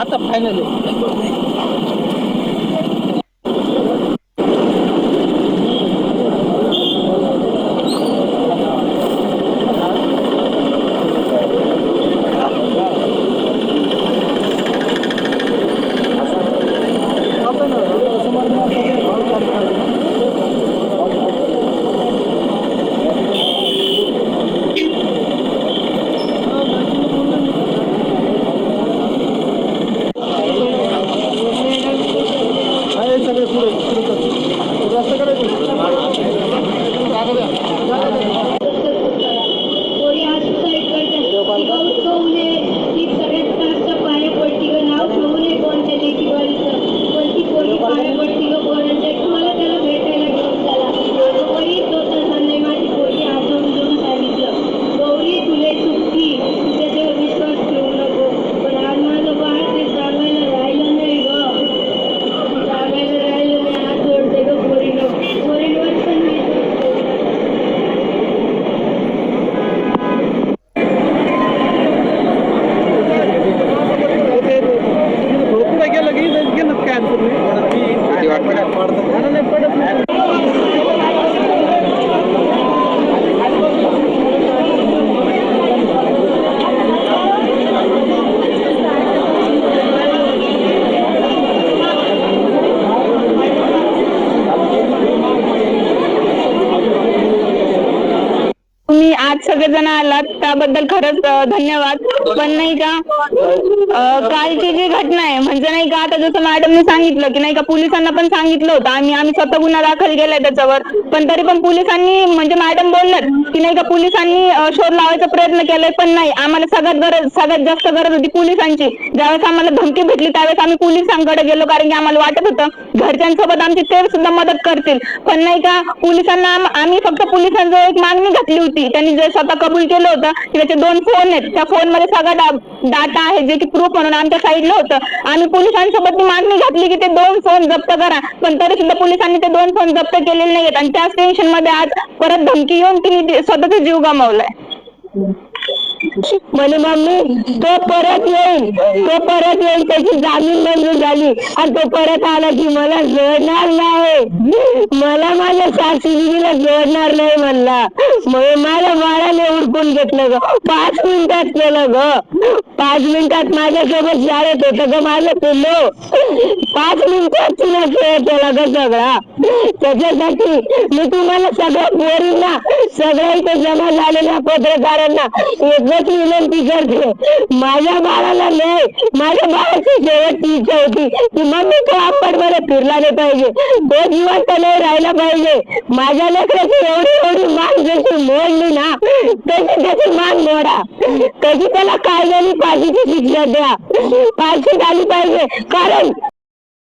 आता फायनल आहे. तुम्ही आज सगळेजण आलात त्याबद्दल खरंच धन्यवाद. पण नाही का अं, कालची जी घटना आहे म्हणजे नाही का आता जसं मॅडमने सांगितलं की नाही का पोलिसांना पण सांगितलं होतं आम्ही आम्ही स्वतः गुन्हा दाखल केलाय त्याच्यावर. पण तरी पण पोलिसांनी म्हणजे मॅडम बोलल्यात की नाही का पोलिसांनी अं, शोध लावायचा प्रयत्न केलाय पण नाही. आम्हाला सगळ्यात गरज सगळ्यात जास्त गरज होती पोलिसांची. ज्यावेळेस आम्हाला धमकी भेटली त्यावेळेस आम्ही पोलिसांकडे गेलो कारण की आम्हाला वाटत होतं घरच्यांसोबत आमची ते सुद्धा मदत करतील. पण नाही का पोलिसांना आम- आम्ही फक्त पोलिसांजवळ एक मागणी घातली होती त्यांनी जे स्वतः कबूल केलं होतं की त्याचे दोन फोन आहेत. त्या फोनमध्ये सगळा डाटा आहे जे की प्रूफ म्हणून आमच्या साईडला होतं. आम्ही पोलिसांसोबत मागणी घातली की ते दोन फोन जप्त करा. पण तरी सुद्धा पोलिसांनी ते दोन फोन जप्त केलेले नाहीयेत. आणि त्याच टेन्शनमध्ये आज परत धमकी येऊन तिने स्वतःचा जीव गमावलाय. म्हणे मम्मी तो परत येईल तो परत येईल त्याची जामीन मंजूर झाली. आणि तो परत आला की मला जळणार नाही. मला माझ्या सासूजीला जोडणार नाही म्हणला. मग माझ्या बाळाने उडकून घेतलं ग. पाच मिनिटात केलं ग. पाच मिनिटात माझ्यासोबत शाळेत होतं ग माझं पिल्लो. पाच मिनिटात तुला खेळ केला ग सगळा. त्याच्यासाठी मी तुम्हाला सगळ्या पोरींना सगळ्या इथे जमा झालेल्या पत्रकारांना एकच विनंती करते. माझ्या बाळाला नाही माझ्या बाळाची शेवटची इच्छा होती की मम्मी तो आपण मला फिरला नाही पाहिजे. तो नाही राहिला पाहिजे. माझ्या लेकराची एवढी एवढी मान जशी मोडली ना तशी त्याची मान मोडा. तशी त्याला कायद्याने फाशीची शिक्षा द्या. फाशी झाली पाहिजे. कारण